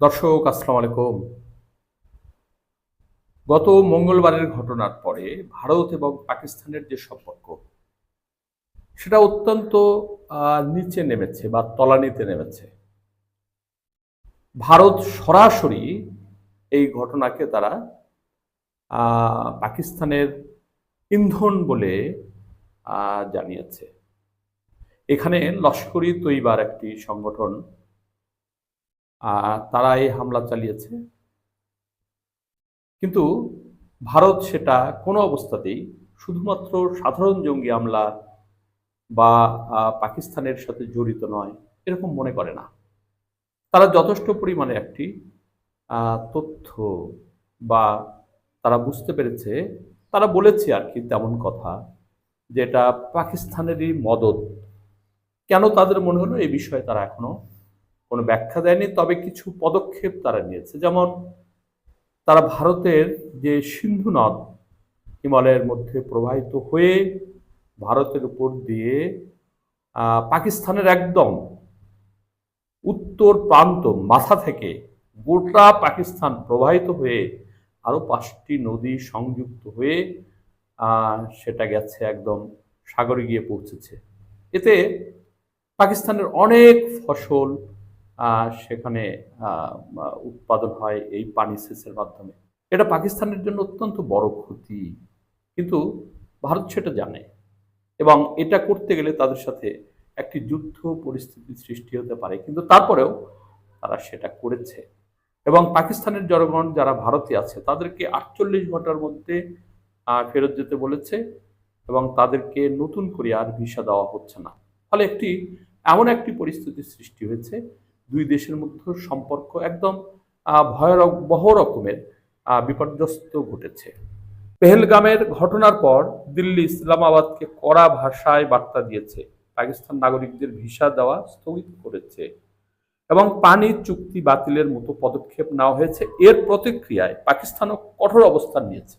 দর্শক, আসসালামু আলাইকুম। গত মঙ্গলবারের ঘটনার পরে ভারত এবং পাকিস্তানের যে সম্পর্ক, সেটা অত্যন্ত নিচে নেমেছে বা তলানিতে নেমেছে। ভারত সরাসরি এই ঘটনাকে তারা পাকিস্তানের ইন্ধন বলে জানিয়েছে। এখানে লস্করি তৈবার একটি সংগঠন তারা এই হামলা চালিয়েছে। কিন্তু ভারত সেটা কোনো অবস্থাতেই শুধুমাত্র সাধারণ জঙ্গি হামলা বা পাকিস্তানের সাথে জড়িত নয়, এরকম মনে করে না। তারা যথেষ্ট পরিমাণে একটি তথ্য বা, তারা বুঝতে পেরেছে, তারা বলেছে আর কি তেমন কথা যে এটা পাকিস্তানেরই মদত। কেন তাদের মনে হলো এই বিষয়ে তারা এখনও কোনো ব্যাখ্যা দেয়নি, তবে কিছু পদক্ষেপ তারা নিয়েছে। যেমন, তারা ভারতের যে সিন্ধু নদ হিমালয়ের মধ্যে প্রবাহিত হয়ে ভারতের উপর দিয়ে পাকিস্তানের একদম উত্তর প্রান্ত, মাথা থেকে গোটা পাকিস্তান প্রবাহিত হয়ে আরও পাঁচটি নদী সংযুক্ত হয়ে সেটা গেছে একদম সাগরে গিয়ে পৌঁছেছে। এতে পাকিস্তানের অনেক ফসল সেখানে উৎপাদন হয় এই পানি সেচের মাধ্যমে। এটা পাকিস্তানের জন্য অত্যন্ত বড় ক্ষতি। কিন্তু ভারত সেটা জানে। এবং এটা করতে গেলে তাদের সাথে একটি যুদ্ধ পরিস্থিতি সৃষ্টি হতে পারে। কিন্তু তারপরেও তারা সেটা করেছে। এবং পাকিস্তানের জনগণ যারা ভারতে আছে, তাদেরকে আটচল্লিশ ঘণ্টার মধ্যে ফেরত যেতে বলেছে। এবং তাদেরকে নতুন করে আর ভিসা দেওয়া হচ্ছে না। ফলে একটি, এমন একটি পরিস্থিতি সৃষ্টি হয়েছে দুই দেশের মধ্যে সম্পর্ক একদম ভয়াবহ রকমের বিপর্যস্ত ঘটেছে। পেহেলগামের ঘটনার পর দিল্লি ইসলামাবাদকে কড়া ভাষায় বার্তা দিয়েছে। পাকিস্তান নাগরিকদের ভিসা দেওয়া স্থগিত করেছে এবং পানি চুক্তি বাতিলের মতো পদক্ষেপ নেওয়া হয়েছে। এর প্রতিক্রিয়ায় পাকিস্তানও কঠোর অবস্থান নিয়েছে।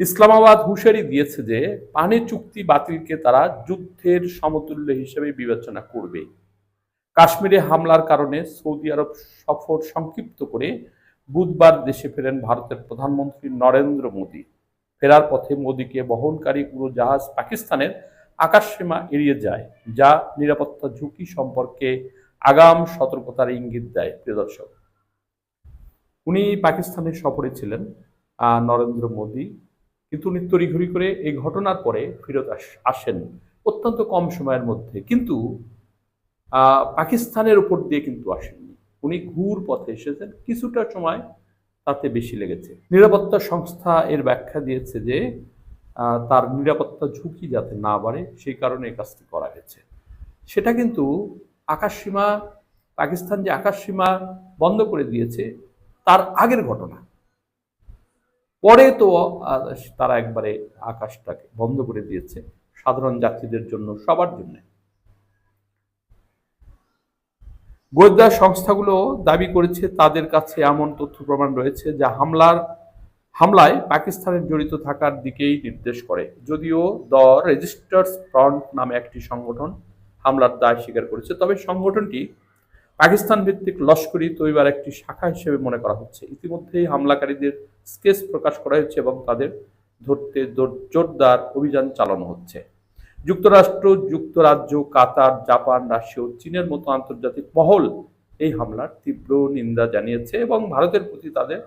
ইসলামাবাদ হুঁশিয়ারি দিয়েছে যে, পানি চুক্তি বাতিলকে তারা যুদ্ধের সমতুল্য হিসেবে বিবেচনা করবে। কাশ্মীরে হামলার কারণে সৌদি আরব সফর সংক্ষিপ্ত করে বুধবার দেশে ফেরেন ভারতের প্রধানমন্ত্রী নরেন্দ্র মোদী। ফেরার পথে মোদীকে বহনকারী উড়োজাহাজ পাকিস্তানের আকাশসীমা এড়িয়ে যায়, যা নিরাপত্তা ঝুঁকি সম্পর্কে আগাম সতর্কতার ইঙ্গিত দেয়, প্রিয় দর্শক। উনি পাকিস্তানের সফরে ছিলেন নরেন্দ্র মোদী। কিন্তু উনি তড়িঘড়ি করে এই ঘটনার পরে ফেরত আসেন অত্যন্ত কম সময়ের মধ্যে। কিন্তু পাকিস্তানের উপর দিয়ে কিন্তু আসেননি। উনি ঘুর পথে এসেছেন। কিছুটা সময় তাতে বেশি লেগেছে। নিরাপত্তা সংস্থা এর ব্যাখ্যা দিয়েছে যে তার নিরাপত্তা ঝুঁকি যাতে না বাড়ে, সেই কারণে এই কাজটি করা হয়েছে। সেটা কিন্তু আকাশসীমা, পাকিস্তান যে আকাশসীমা বন্ধ করে দিয়েছে, তার আগের ঘটনা। পরে তো তারা একবারে আকাশটাকে বন্ধ করে দিয়েছে, সাধারণ যাত্রীদের জন্য, সবার জন্য। গোয়েন্দা সংস্থাগুলো দাবি করেছে তাদের কাছে এমন তথ্য প্রমাণ রয়েছে যা হামলার, হামলায় পাকিস্তানের জড়িত থাকার দিকেই নির্দেশ করে। যদিও দ্য রেজিস্টার্স ফ্রন্ট নামে একটি সংগঠন হামলার দায় স্বীকার করেছে, তবে সংগঠনটি পাকিস্তান ভিত্তিক লস্করি তৈবার একটি শাখা হিসেবে মনে করা হচ্ছে। ইতিমধ্যেই হামলাকারীদের স্কেচ প্রকাশ করা হয়েছে এবং তাদের ধরতে জোরদার অভিযান চালানো হচ্ছে। যুক্তরাষ্ট্র, যুক্তরাজ্য, কাতার, জাপান, রাশিয়া চীনের মতো আন্তর্জাতিক মহল এই হামলার তীব্র নিন্দা জানিয়েছে এবং ভারতের প্রতি তাদের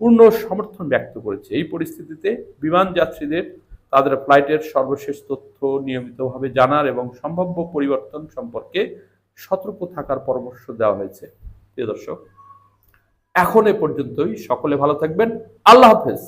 পূর্ণ সমর্থন ব্যক্ত করেছে। এই পরিস্থিতিতে বিমান যাত্রীদের তাদের ফ্লাইটের সর্বশেষ তথ্য নিয়মিতভাবে জানার এবং সম্ভাব্য পরিবর্তন সম্পর্কে সতর্ক থাকার পরামর্শ দেওয়া হয়েছে। প্রিয় দর্শক, এখন এ পর্যন্তই। সকলে ভালো থাকবেন। আল্লাহ হাফেজ।